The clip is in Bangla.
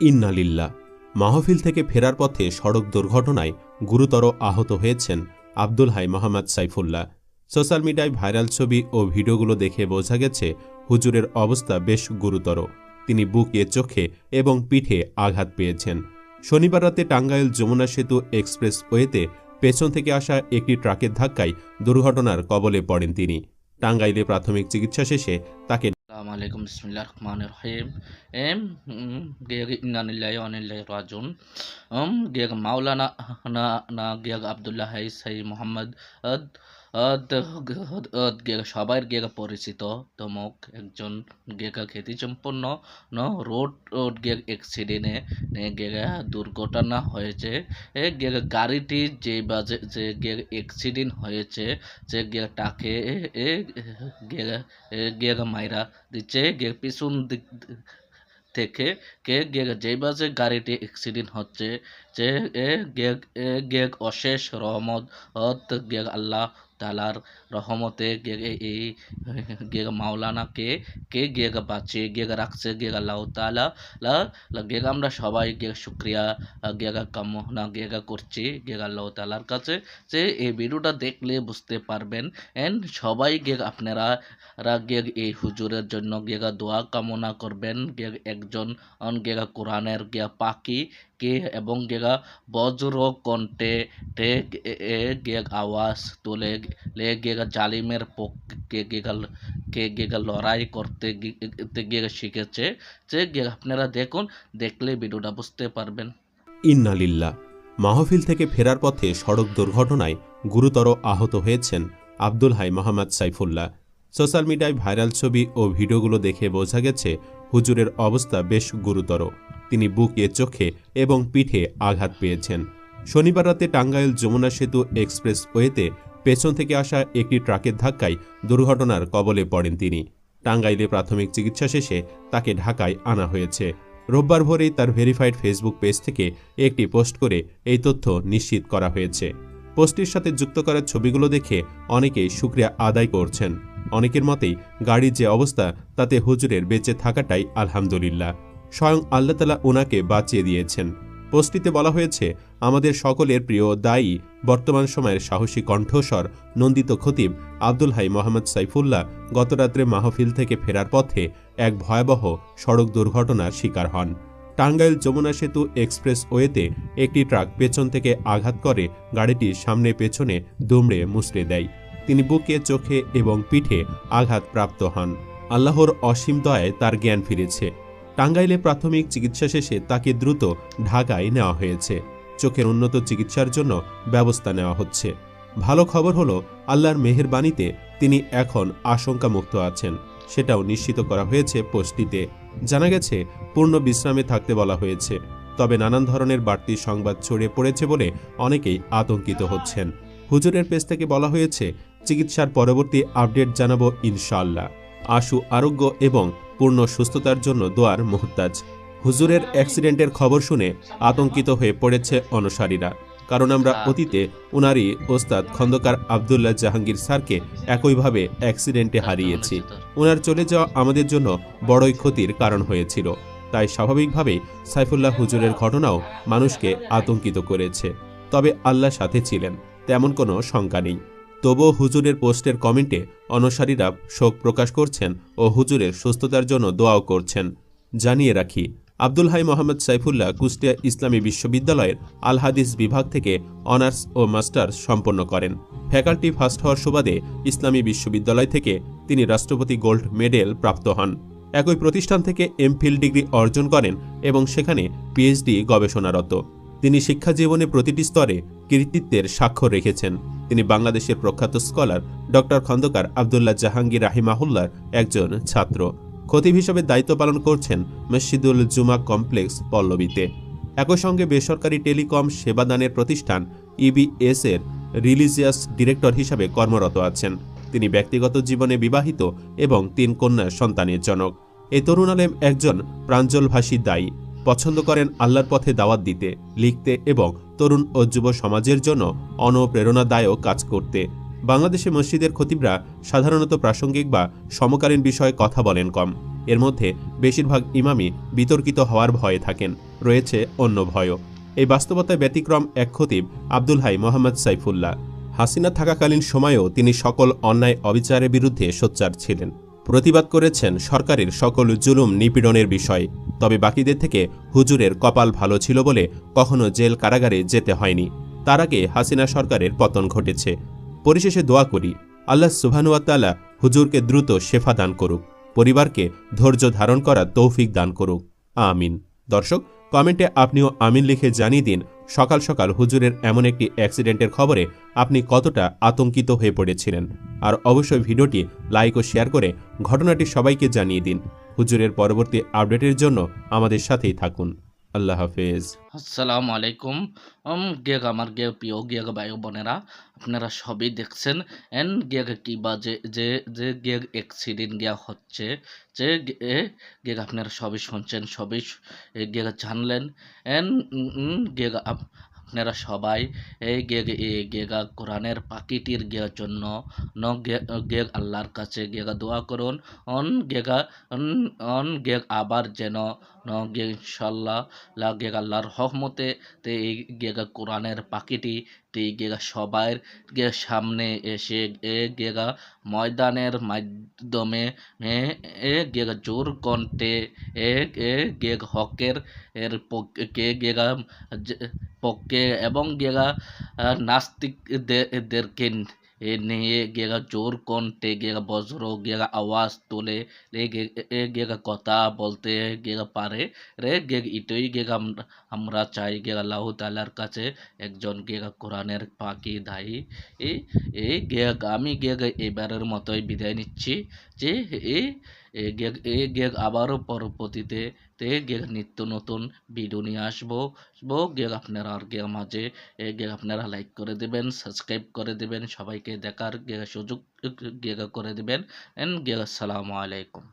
ইন্নালিল্লা মাহফিল থেকে ফেরার পথে সড়ক দুর্ঘটনায় গুরুতর আহত হয়েছেন আব্দুল হাই মোহাম্মদ সাইফুল্লাহ। সোশ্যাল মিডিয়ায় ভাইরাল ছবি ও ভিডিওগুলো দেখে বোঝা গেছে, হুজুরের অবস্থা বেশ গুরুতর। তিনি বুকে, চোখে এবং পিঠে আঘাত পেয়েছেন। শনিবার রাতে টাঙ্গাইল যমুনা সেতু এক্সপ্রেস ওয়েতে পেছন থেকে আসা একটি ট্রাকের ধাক্কায় দুর্ঘটনার কবলে পড়েন তিনি। টাঙ্গাইলে প্রাথমিক চিকিৎসা শেষে তাকে السلام عليكم بسم الله الرحمن الرحيم ام غير ان الله وان الله راجون ام غير مولانا نا غير عبد الله هي محمد সবার গেগ পরিচিত তমক একজন গেগা খ্যাতি সম্পন্ন ন রোড রোড গেগ অ্যাক্সিডেন্টে গেগ দুর্ঘটনা হয়েছে। এ গেগ গাড়িটি যে বাজে যে গেগ অ্যাক্সিডেন্ট হয়েছে যে গেগ টাকে এ গেগ গেগ মাইরা দিচ্ছে। গিয়ে পিছন দিক থেকে কে গিয়ে যেই বাজে গাড়িটি অ্যাক্সিডেন্ট হচ্ছে যে এ গেগ এ গেগ অশেষ রহমত গেগ আল্লাহ তালার রহমতে এই গেগ মাওলানাকে কে গেগ বাঁচিয়ে গেগ রাখছে, গেগ আল্লাহ তালা গেগ আমরা সবাই গেগ শুক্রিয়া, গেগা কামনা, গেগা করছি গেগ আল্লাহ তালার কাছে। যে এই ভিডিওটা দেখলে বুঝতে পারবেন। এন্ড সবাই গেগ আপনারা গেগ এই হুজুরের জন্য গেগা দোয়া কামনা করবেন। গেগ একজন গেগা কোরআনের গেগা পাখি। কে এবং গেগা বজ্র কণ্ঠে টে গেগ আওয়াজ তোলে, লে, গেগা জালিমের পক্ষে গেগা, কে গেগা লড়াই করতে গেগা শিখেছে যে আপনারা দেখুন, দেখলে ভিডিওটা বুঝতে পারবেন। ইন্নালিল্লা মাহফিল থেকে ফেরার পথে সড়ক দুর্ঘটনায় গুরুতর আহত হয়েছেন আব্দুল হাই মোহাম্মদ সাইফুল্লাহ। সোশ্যাল মিডিয়ায় ভাইরাল ছবি ও ভিডিওগুলো দেখে বোঝা গেছে হুজুরের অবস্থা বেশ গুরুতর। তিনি বুকে, চোখে এবং পিঠে আঘাত পেয়েছেন। শনিবার রাতে টাঙ্গাইল যমুনা সেতু এক্সপ্রেস ওয়েতে পেছন থেকে আসা একটি ট্রাকের ধাক্কায় দুর্ঘটনার কবলে পড়েন তিনি। টাঙ্গাইলে প্রাথমিক চিকিৎসা শেষে তাকে ঢাকায় আনা হয়েছে। রোববার ভোরেই তার ভেরিফাইড ফেসবুক পেজ থেকে একটি পোস্ট করে এই তথ্য নিশ্চিত করা হয়েছে। পোস্টটির সাথে যুক্ত করা ছবিগুলো দেখে অনেকেই সুক্রিয়া আদায় করছেন। অনেকের মতেই গাড়ির যে অবস্থা, তাতে হুজুরের বেঁচে থাকাটাই আলহামদুলিল্লাহ। স্বয়ং আল্লাহতালা ওনাকে বাঁচিয়ে দিয়েছেন। পোস্টটিতে বলা হয়েছে, আমাদের সকলের প্রিয় দায়ী বর্তমান সময়ের সাহসী কণ্ঠস্বর নন্দিত খতিব আব্দুল হাই মোহাম্মদ সাইফুল্লাহ গতরাত্রে মাহফিল থেকে ফেরার পথে এক ভয়াবহ সড়ক দুর্ঘটনার শিকার হন। টাঙ্গাইল যমুনা সেতু এক্সপ্রেস ওয়েতে একটি ট্রাক পেছন থেকে আঘাত করে গাড়িটি সামনে পেছনে দুমড়ে মুচড়ে দেয়। তিনি বুকে, চোখে এবং পিঠে আঘাত প্রাপ্ত হন। আল্লাহর অসীম দয়ায় তার জ্ঞান ফিরেছে। টাঙ্গাইলে প্রাথমিক চিকিৎসা শেষে তাকে দ্রুত ঢাকায় নেওয়া হয়েছে। চোখের উন্নত চিকিৎসার জন্য ব্যবস্থা নেওয়া হচ্ছে। ভালো খবর হলো, আল্লাহর মেহেরবাণীতে তিনি এখন আশঙ্কামুক্ত আছেন। সেটাও নিশ্চিত করা হয়েছে পোস্টটিতে। জানা গেছে, পূর্ণ বিশ্রামে থাকতে বলা হয়েছে। তবে নানান ধরনের বাড়তি সংবাদ ছড়িয়ে পড়েছে বলে অনেকেই আতঙ্কিত হচ্ছেন। হুজুরের পেজ থেকে বলা হয়েছে, চিকিৎসার পরবর্তী আপডেট জানাব ইনশাআল্লাহ। আশু আরোগ্য এবং পূর্ণ সুস্থতার জন্য দোয়ার মোহতাজ হুজুরের অ্যাক্সিডেন্টের খবর শুনে আতঙ্কিত হয়ে পড়েছে অনুসারীরা। কারণ আমরা অতীতে উনারই ওস্তাদ খন্দকার আবদুল্লাহ জাহাঙ্গীর স্যারকে একইভাবে অ্যাক্সিডেন্টে হারিয়েছি। ওনার চলে যাওয়া আমাদের জন্য বড়ই ক্ষতির কারণ হয়েছিল। তাই স্বাভাবিকভাবেই সাইফুল্লাহ হুজুরের ঘটনাও মানুষকে আতঙ্কিত করেছে। তবে আল্লাহ সাথে ছিলেন তেমন কোনো শঙ্কা নেই। তবুও হুজুরের পোস্টের কমেন্টে অনুসারীরা শোক প্রকাশ করছেন ও হুজুরের সুস্থতার জন্য দোয়াও করছেন। জানিয়ে রাখি, আব্দুল হাই মোহাম্মদ সাইফুল্লাহ কুষ্টিয়া ইসলামী বিশ্ববিদ্যালয়ের আল হাদিস বিভাগ থেকে অনার্স ও মাস্টার্স সম্পন্ন করেন। ফ্যাকাল্টি ফার্স্ট হওয়ার সুবাদে ইসলামী বিশ্ববিদ্যালয় থেকে তিনি রাষ্ট্রপতি গোল্ড মেডেল প্রাপ্ত হন। একই প্রতিষ্ঠান থেকে এমফিল ডিগ্রি অর্জন করেন এবং সেখানে পিএইচডি গবেষণারত। তিনি শিক্ষা জীবনে প্রতিটি স্তরে কৃতিত্বের স্বাক্ষর রেখেছেন। তিনি বাংলাদেশের প্রখ্যাত স্কলার ডক্টর খন্দকার আবদুল্লাহ জাহাঙ্গীর রাহিমাহুল্লার একজন ছাত্র। খতিব হিসেবে দায়িত্ব পালন করছেন মসজিদুল জুমা কমপ্লেক্স পল্লবীতে। একই সঙ্গে বেসরকারি টেলিকম সেবাদানের প্রতিষ্ঠান ইবিএস এর রিলিজিয়াস ডিরেক্টর হিসাবে কর্মরত আছেন। তিনি ব্যক্তিগত জীবনে বিবাহিত এবং তিন কন্যার সন্তানের জনক। এই তরুণ আলেম একজন প্রাঞ্জলভাষী দায়ী। পছন্দ করেন আল্লাহর পথে দাওয়াত দিতে, লিখতে এবং তরুণ ও যুব সমাজের জন্য অনুপ্রেরণাদায়ক কাজ করতে। বাংলাদেশে মসজিদের খতিবরা সাধারণত প্রাসঙ্গিক বা সমকালীন বিষয়ে কথা বলেন কম। এর মধ্যে বেশিরভাগ ইমামি বিতর্কিত হওয়ার ভয়ে থাকেন, রয়েছে অন্য ভয়ও। এই বাস্তবতায় ব্যতিক্রম এক খতিব আব্দুল হাই মোহাম্মদ সাইফুল্লাহ। হাসিনা থাকাকালীন সময়েও তিনি সকল অন্যায় অবিচারের বিরুদ্ধে সোচ্চার ছিলেন। প্রতিবাদ করেছেন সরকারের সকল জুলুম নিপীড়নের বিষয়ে। তবে বাকিদের থেকে হুজুরের কপাল ভালো ছিল বলে কখনো জেল কারাগারে যেতে হয়নি। তার আগে হাসিনা সরকারের পতন ঘটেছে। পরিশেষে দোয়া করি, আল্লাহ সুবহানুয়াতালা হুজুরকে দ্রুত শেফা দান করুক, পরিবারকে ধৈর্য ধারণ করার তৌফিক দান করুক। আমিন। দর্শক, কমেন্টে আপনিও আমিন লিখে জানিয়ে দিন, সকাল সকাল হুজুরের এমন একটি অ্যাক্সিডেন্টের খবরে আপনি কতটা আতঙ্কিত হয়ে পড়েছিলেন। আর অবশ্যই ভিডিওটি লাইক ও শেয়ার করে ঘটনাটি সবাইকে জানিয়ে দিন। হুজুরের পরবর্তী আপডেটের জন্য আমাদের সাথেই থাকুন। আল্লাহ হাফেজ। আসসালামু আলাইকুম। গেগ আমার গে প্রিয় গেগ ভাই বোনেরা, আপনারা সবই দেখছেন এন গেগ কি বা যে যে যে গেগ অ্যাক্সিডেন্ট গিয়া হচ্ছে, যে গেগ আপনারা সবই শুনছেন, সবই গেগ জানলেন, এন গেগ আপনারা সবাই এই গে গেগা কোরআনের পাখিটির গে জন্য গে- গেগ আল্লাহর কাছে গেগা দোয়া করুন। অন গেগা অন- গেগ আবার যেন গে ইনশাল্লাহ লা গেগা আল্লাহর রহমতে তে এই গেগা কোরআনের পাখিটি, তে গেগা সবার গে সামনে এসে এ গেগা ময়দানের মাধ্যমে, এ গেগা জোর কণ্ঠে, এ এ গেগ হকের এর পক্ষে গেগা পক্ষে এবং গেগা নাস্তিকদেরকে নিয়ে গেরা জোর কণ্ঠে গেরা বজ্র গেরা আওয়াজ তোলে রে গে- এ গেগা কথা বলতে গেরা পারে রে গে ইটোই গেরা আম- আমরা চাই গেরা আল্লাহ তালার কাছে একজন গেরা কোরআনের পাখি দায়ী এই গেগ আমি গেগ এবারের মতোই বিদায় নিচ্ছি যে এই এ গেগ এ গেগ আবারও পরবর্তীতে তে গেগ নিত্য নতুন ভিডিও নিয়ে আসব। গেগ আপনারা আর গেগ মাঝে, এ গেগ আপনারা লাইক করে দেবেন সাবস্ক্রাইব করে দেবেন, সবাইকে দেখার গেগ সুযোগ, গেগ করে দেবেন। এন, গেগ, আসসালামু আলাইকুম।